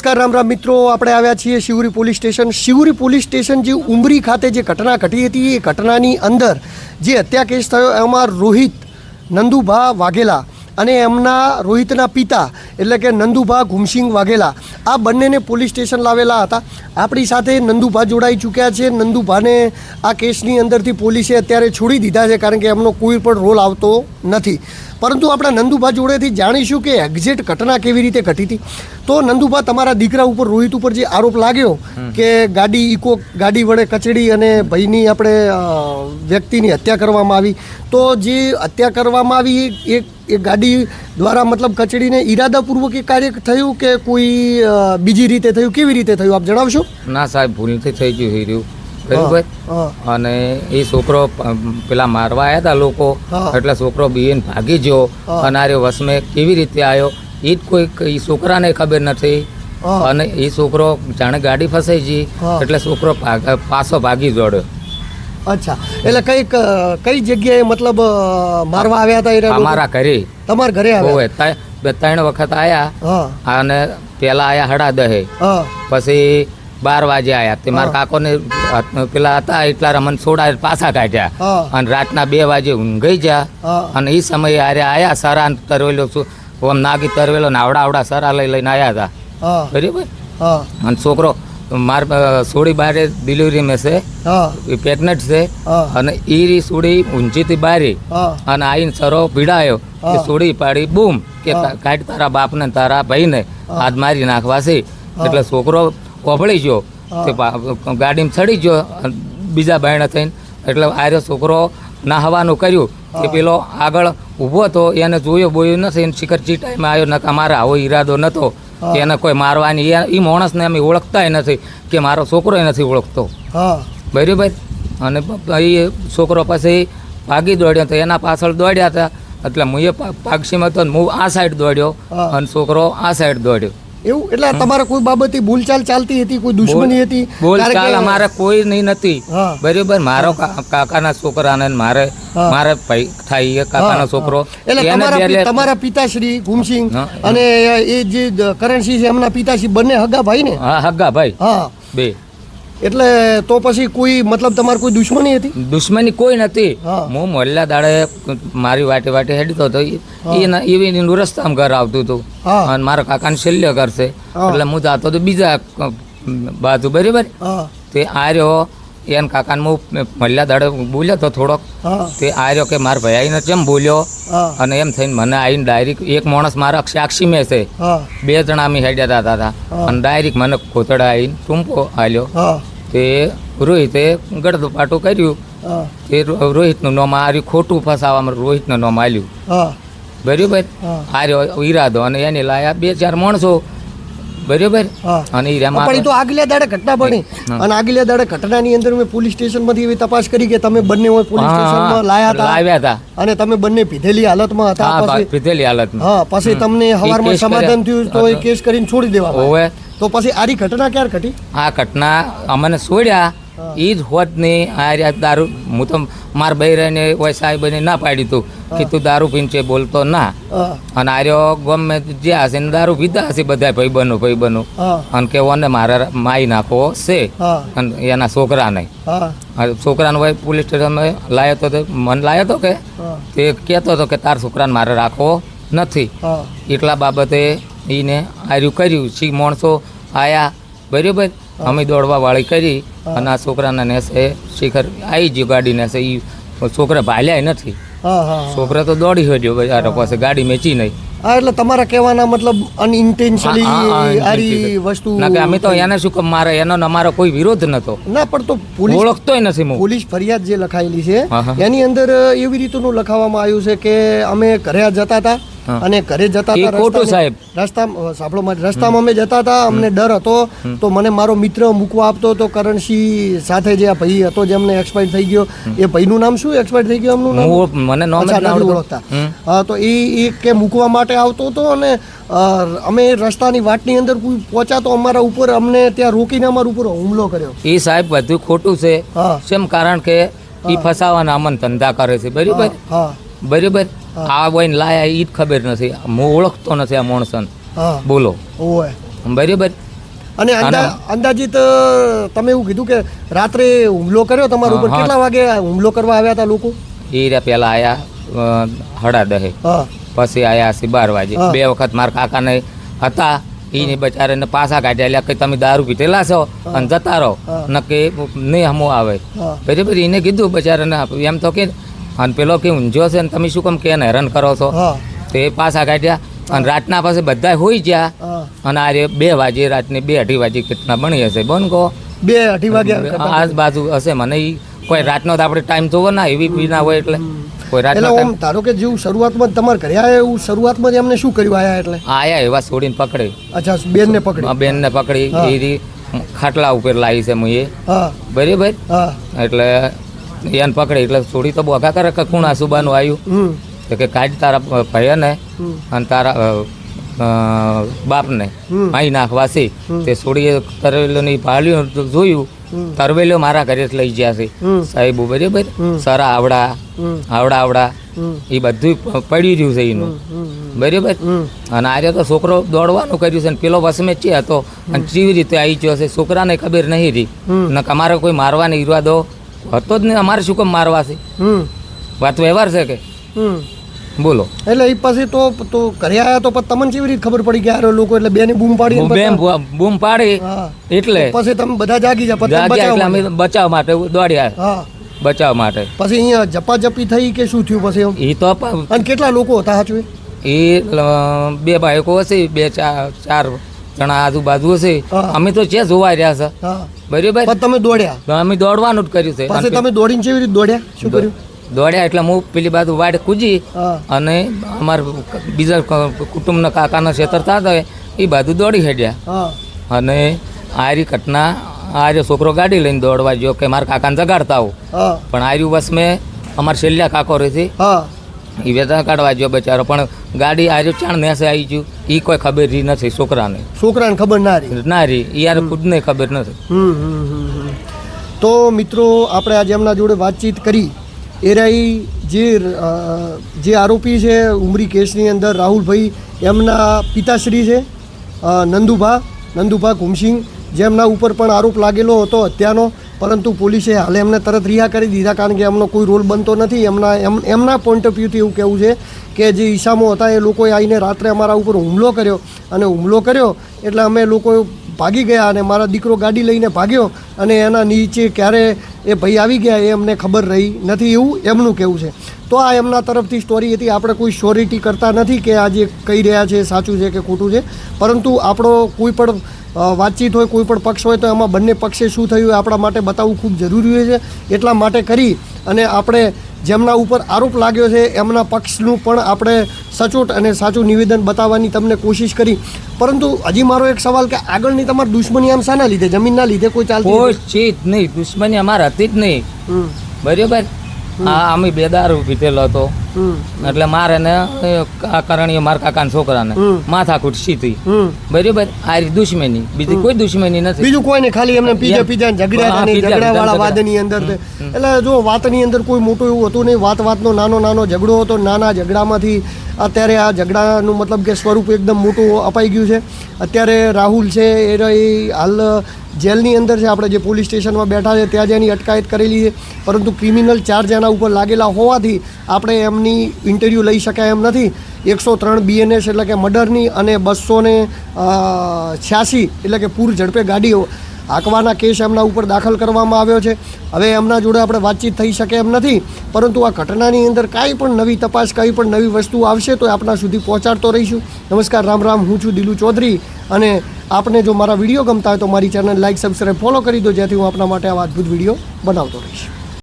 નમસ્કાર, રામ રામ મિત્રો. આપણે આવ્યા છીએ Shivri police station. Shivri police station જે ઉમરી ખાતે જે ઘટના ઘટી હતી, એ ઘટનાની અંદર જે હત્યા કેસ થયો, એમાં રોહિત, નંદુભા વાઘેલા અને એમના રોહિતના પિતા, એટલે કે નંદુભા ઘુમસિંગ વાઘેલા, આ બંનેને પોલીસ સ્ટેશન લાવેલા હતા. આપણી સાથે નંદુભા જોડાઈ ચૂક્યા છે. નંદુભાને આ કેસની અંદરથી પોલીસે અત્યારે છોડી દીધા છે, કારણ કે એમનો કોઈ પણ રોલ આવતો નથી. પરંતુ આપણા નંદુભા જોડેથી જાણીશું કે એક્ઝેક્ટ ઘટના કેવી રીતે ઘટી હતી. તો નંદુભા તમારા દીકરા ઉપર રોહિત ઉપર જે આરોપ લાગ્યો કે ગાડી ઇકો ગાડી વડે કચડી અને ભાઈની આપણે વ્યક્તિની હત્યા કરવામાં આવી તો જે હત્યા કરવામાં આવી એ એ ગાડી દ્વારા મતલબ કચડીને ઈરાદાપૂર્વક એ કાર્ય થયું કે કોઈ બીજી રીતે થયું? કેવી રીતે થયું? આપ જણાવશો? ના સાહેબ ભૂલથી થઈ ગયું. બરાબર અને એ છોકરો પેલા મારવા આવ્યા હતા લોકો. એટલે છોકરો બીએન ભાગી ગયો. અને આરે વસમે કેવી રીતે આવ્યો એ જ કોઈ એ છોકરાને ખબર નથી. અને એ છોકરો જાણે ગાડી ફસાઈ ગઈ. એટલે છોકરો પાછો ભાગી દોડ્યો. અચ્છા. એટલે કંઈક કઈ જગ્યાએ મતલબ મારવા આવ્યા હતા એ? અમારા ઘરે. તમારા ઘરે આવ્યા? બે ત્રણ વખત આયા. અને પેલા આયા હડા દહે. પછી બાર વાગે આવ્યા તે મારા કાકોને ને પેલા હતા એટલા રમન છોડા પાછા કાઢ્યા. અને રાતના બે વાગે ઊંઘાઈ જા અને એ સમયે આરે આયા સરા તરવેલો છું. ઓમ નાગી તરવેલો ને આવડા આવડા સરા લઈ લઈને આવ્યા હતા. બરાબર? અને છોકરો માર સોડી બારે ડિલિવરી મેં છે. પ્રેગ્નન્ટ છે. અને એ રી સોડી ઊંચીથી બારી. અને આઈને સરો ભીડાયો કે. સોડી પાડી બૂમ કે. કાઢ તારા બાપને તારા ભાઈને હાથ મારી નાખવા છે. એટલે છોકરો ઓભળી ગયો તે ગાડીમાં ચડી ગયો બીજા બાયણે થઈને. એટલે આર્યો છોકરો નાહવાનું કર્યું. કે પેલો આગળ ઊભો હતો એને જોયો બોયું નથી. એને શિખર ટાઈમે આવ્યો નકા મારે આવો ઈરાદો નહોતો. કે એને કોઈ મારવાની એ એ માણસને અમે ઓળખતાય નથી કે મારો છોકરો નથી ઓળખતો. બરાબર? અને એ છોકરો પછી ભાગી દોડ્યો તો એના પાછળ દોડ્યા હતા. એટલે હું એ પાક્ષીમાં તો હું આ સાઈડ દોડ્યો અને છોકરો આ સાઈડ દોડ્યો. એવું? એટલે તમારે કોઈ બાબતે ભૂલચાલ ચાલતી હતી કોઈ દુશ્મની હતી? બોલ કારણ ચાલ કે- અમારે કોઈ નહીં નથી. બરાબર મારો કાકાના છોકરાને મારે મારે ભાઈ થાય કાકાનો છોકરો. એટલે તમારા તમારા પિતાશ્રી ગુમસિંહ અને એ જે કરણસિંહ છે એમના પિતાશ્રી બંને હગા ભાઈ ને? હા હગા ભાઈ હા. બે. એટલે તો પછી કોઈ મતલબ તમારે કોઈ દુશ્મની હતી? દુશ્મની કોઈ નથી. હું. મોલ્લા દાડે મારી વાટે વાટે હેડતો હતો. હા. એના એવી રસ્તામાં ઘર આવતું હતું. અને મારા કાકાને શલ્ય કરશે એટલે હું જાતો હતો બીજા બાજુ બરાબર? તે આર્યો એન કાકાને હું મલ્લા દાડે બોલ્યો તો થોડોક. તે આર્યો કે મારા ભાઈ આવીને કેમ બોલ્યો? અને એમ થઈને મને આવીને ડાયરેક્ટ એક માણસ મારા સાક્ષી મેં છે. બે જણા અમે હેડ્યા હતા અને ડાયરેક્ટ મને ખોતડા આવીને ટૂંપો આલ્યો. તે રોહિતે ગળદું પાટું કર્યું. તે રોહિતનું નામ આર્યું ખોટું ફસાવામાં રોહિતનું નામ આલ્યું. બરાબર? આર્યો ઈરાદો અને એને લાયા બે ચાર માણસો. બરાબર? અને પણ તો આગલે દાડે ઘટના બની. અને આગલે દાડે ઘટનાની અંદર મેં પોલીસ સ્ટેશનમાંથી એવી તપાસ કરી કે તમે બંને હોય પોલીસ સ્ટેશનમાં લાયા હતા. લાવ્યા હતા. અને તમે બંને પીધેલી હાલતમાં હતા. પીધેલી હાલતમાં. હા પછી તમને હવારમાં સમાધાન થયું તો એ કેસ કરીને છોડી દેવા ઓવે. તો પછી આરી ઘટના ક્યારે ઘટી? આ ઘટના અમને છોડ્યા. એ જ હોત નહીં આ દારૂ હું તો માર બહેરાને સાહેબ સાહેબને ના પાડી તું. કે તું દારૂ પીન છે બોલતો ના. અને આર્યો ગમે જે હશે ને દારૂ પીધા હશે બધા ભાઈ બનો ભાઈ બનો અને કે ઓને મારે માઈ નાખવો છે. અને એના છોકરાને છોકરાને હોય પોલીસ સ્ટેશનમાં લાયો તો તે મને લાયો તો કે? તે કહેતો હતો કે તાર છોકરાને મારે રાખવો નથી. એટલા બાબતે એને આર્યું કર્યું. સી માણસો આયા બરાબર? અમે દોડવા વાળી કરી અને આ છોકરાના નેસે શિખર આવી ગયો ગાડી નેસે. એ છોકરા ભાલ્યા નથી. છોકરા તો દોડી હોડ્યો બજારો પાસે ગાડી મેચી નહીં. હા એટલે તમારા કહેવાના મતલબ અનઇન્ટેન્શનલી આરી વસ્તુ ના કે અમે તો એને શું કામ મારે એનો ને અમારો કોઈ વિરોધ નતો. ના પણ તો પોલીસ ઓળખતોય નથી હું પોલીસ ફરિયાદ જે લખાયેલી છે. એની અંદર એવી રીતનું લખાવવામાં આવ્યું છે કે અમે ઘરે જતા હતા. અને ઘરે જતા એ હતા ખોટું, સાહેબ. રસ્તામાં સાંભળો મારી રસ્તામાં અમે જતા હતા અમને ડર હતો તો મને મારો મિત્ર મૂકવા આપતો હતો કરણસિંહ સાથે જે આ ભાઈ હતો જેમને એક્સપાયર થઈ ગયો એ ભાઈનું નામ શું? એક્સપાયર થઈ ગયું એમનું નામ? મને નામ ઓળખતા. તો એ એ કે મૂકવા માટે આવતો હતો અને અમે રસ્તાની વાટની અંદર પહોંચ્યા તો અમારા ઉપર અમને ત્યાં રોકીને અમારા ઉપર હુમલો કર્યો. એ સાહેબ બધું ખોટું છે. કેમ કારણ કે એ ફસાવાના અમન ધંધા કરે છે. બરાબર? બરાબર? આ વહીને લાયા એ જ ખબર નથી. હું ઓળખતો નથી આ મોણસન. બોલો. ઓય. બરાબર. અને અંદા- અંદાજિત તમે એવું કીધું કે રાત્રે હુમલો કર્યો તમારા ઉપર. કેટલા વાગે હુમલો કરવા આવ્યા હતા લોકો? એ રહ્યા પહેલાં આયા હડા દહે. પછી આયા હશે બાર વાગે. બે વખત મારા કાકાને હતા. એને બચારાને પાછા કાઢ્યા. એટલે કે તમે દારૂ પીટેલા છો અને જતા રહો. હા. નક્કી નહીં હમો આવે. બરાબર એને કીધું બચારાને એમ તો કે અને પેલો કે ઊંઝો છે ને તમે શું કેમ કે હેરાન કરો છો? તો એ પાછા કાઢ્યા અને રાતના પાસે બધા હોઈ ગયા અને આ રે બે વાગે રાતની બે અઢી વાગે કેટલા બની હશે બન કહો. બે અઢી વાગે આજુબાજુ હશે મને કોઈ રાતનો તો આપણે ટાઈમ જોવો ના એવી બી ના હોય એટલે. કોઈ રાત એટલે ઓમ ધારો કે જેવું શરૂઆતમાં તમારે ઘરે આવ્યા એવું શરૂઆતમાં જ એમને શું કર્યું આયા એટલે? આયા એવા છોડીને પકડી અચ્છા બેનને પકડી બેનને પકડી એ ખાટલા ઉપર લાવી છે મુએ. બરાબર? એટલે એને પકડે. એટલે છોડી તો બોગા કરે કે કુણા સુબાનું આવ્યું તો કે કાઢ તારા ભાઈને ને અને તારા બાપને. માઈ નાખવાસી. તે છોડીએ તરવેલોની ભાળ્યું તો જોયું. તરવેલો મારા ઘરે જ લઈ ગયા છે. સાહેબ બરાબર? સરા આવડા આવડા આવડા. એ બધું પડી રહ્યું છે એનું. બરાબર? અને આજે તો છોકરો દોડવાનું કર્યું છે ને પેલો વસમે છે હતો. અને કેવી રીતે આવી ગયો છે. છોકરાને ખબર નહીં રહી. ને અમારે કોઈ મારવાની ઈરાદો હતો જ નહીં અમારે શું કામ મારવા છે? હમ. વાત વ્યવહાર છે કે? બોલો. એટલે એ પછી તો તો ઘરે આવ્યા તો તમને કેવી રીતે ખબર પડી કે આ લોકો એટલે બેને બૂમ પાડી બેન બૂમ પાડી. એટલે પછી તમે બધા જાગી જા પછી જાગ્યા એટલે અમે બચાવ માટે દોડ્યા બચાવ માટે. પછી અહીંયા જપાજપી થઈ કે શું થયું પછી એ તો અને કેટલા લોકો હતા સાચું એ બે બાળકો હશે બે ચાર ચાર જણા આજુબાજુ હશે. અમે તો છે જોવા રહ્યા છે. બરાબર? તમે દોડ્યા? અમે દોડવાનું જ કર્યું છે. પછી તમે દોડીને કેવી રીતે દોડ્યા? શું કર્યું? દોડ્યા એટલે હું પેલી બાજુ વાડ કૂજી અને અમારા બીજા કુટુંબના કાકાના ક્ષેત્ર થતા હોય એ બાજુ દોડી હેડ્યા. અને આરી ઘટના આર્યો છોકરો ગાડી લઈને દોડવા ગયો કે મારા કાકાને જગાડતા હો. પણ આર્યું બસ મેં અમારા છેલ્લા કાકો રહી છે હા. એ વેતન કાઢવા ગયો બચારો. પણ ગાડી આજે ચાણ નેસે આવી ગયું. એ કોઈ ખબર રહી નથી છોકરાને. છોકરાને ખબર ના રહી ના રહી યાર ખુદને ખબર નથી. તો મિત્રો આપણે આજે એમના જોડે વાતચીત કરી. એ રહી જે જે આરોપી છે ઉમરી કેસની અંદર રાહુલભાઈ એમના પિતાશ્રી છે નંદુભા નંદુભા ઘુમસિંગ જેમના ઉપર પણ આરોપ લાગેલો હતો હત્યાનો પરંતુ પોલીસે હાલે એમને તરત રિહા કરી દીધા કારણ કે એમનો કોઈ રોલ બનતો નથી. એમના એમ એમના પોઈન્ટ ઓફ વ્યૂથી એવું કહેવું છે કે જે ઈસામો હતા એ લોકોએ આવીને રાત્રે અમારા ઉપર હુમલો કર્યો અને હુમલો કર્યો એટલે અમે લોકો ભાગી ગયા અને મારા દીકરો ગાડી લઈને ભાગ્યો અને એના નીચે ક્યારે એ ભાઈ આવી ગયા એ અમને ખબર રહી નથી એવું એમનું કહેવું છે. તો આ એમના તરફથી સ્ટોરી હતી. આપણે કોઈ શ્યોરિટી કરતા નથી કે આ જે કહી રહ્યા છે સાચું છે કે ખોટું છે. પરંતુ આપણો કોઈ પણ વાતચીત હોય, કોઈ પણ પક્ષ હોય તો એમાં બંને પક્ષે શું થયું આપણા માટે બતાવવું ખૂબ જરૂરી હોય છે. એટલા માટે કરી અને આપણે જેમના ઉપર આરોપ લાગ્યો છે એમના પક્ષનું પણ આપણે સચોટ અને સાચું નિવેદન બતાવવાની તમને કોશિશ કરી. પરંતુ હજી મારો એક સવાલ કે આગળની તમારી દુશ્મની આમ શાના લીધે? જમીનના લીધે કોઈ ચાલતી ચીજ નહીં દુશ્મની અમારે હતી જ નહીં. બરાબર? આ અમે બેદાર પીધેલો હતો. એટલે મારે ને કરણીય આ કરણીએ મારા કાકાના છોકરાને માથાકૂટ સીધી. બરોબર? આ દુશ્મની. બીજી કોઈ દુશ્મની નથી. બીજું કોઈ નહીં ખાલી એમને પીજા પીજા પીજા ઝઘડા વાળા ઝઘડા. વાદની અંદર એટલે જો વાતની અંદર કોઈ મોટું એવું હતું નહીં વાત વાતનો નાનો નાનો ઝઘડો હતો નાના ઝઘડામાંથી અત્યારે આ ઝઘડાનું મતલબ કે સ્વરૂપ એકદમ મોટું અપાઈ ગયું છે. અત્યારે રાહુલ છે એ હાલ જેલની અંદર છે આપણે જે પોલીસ સ્ટેશનમાં બેઠા છે ત્યાં જ એની અટકાયત કરેલી છે. પરંતુ ક્રિમિનલ ચાર્જ એના ઉપર લાગેલા હોવાથી આપણે એમની ઇન્ટરવ્યૂ લઈ શકાય એમ નથી. એકસો ત્રણ બીએનએસ એટલે કે મર્ડરની અને બસો ને છ્યાસી એટલે કે પૂર ઝડપે ગાડીઓ હાંકવાના કેસ એમના ઉપર દાખલ કરવામાં આવ્યો છે. હવે એમના જોડે આપણે વાતચીત થઈ શકે એમ નથી, પરંતુ આ ઘટનાની અંદર કાંઈ પણ નવી તપાસ, કંઈ પણ નવી વસ્તુ આવશે તો આપણા સુધી પહોંચાડતો રહીશું. નમસ્કાર, રામ રામ, હું છું દિલુ ચૌધરી અને આપને જો મારા વીડિયો ગમતા હોય તો મારી ચેનલ લાઇક સબસ્ક્રાઈબ, ફોલો કરી દો, જેથી હું આપના માટે આવા અદ્ભુત વીડિયો બનાવતો રહીશ.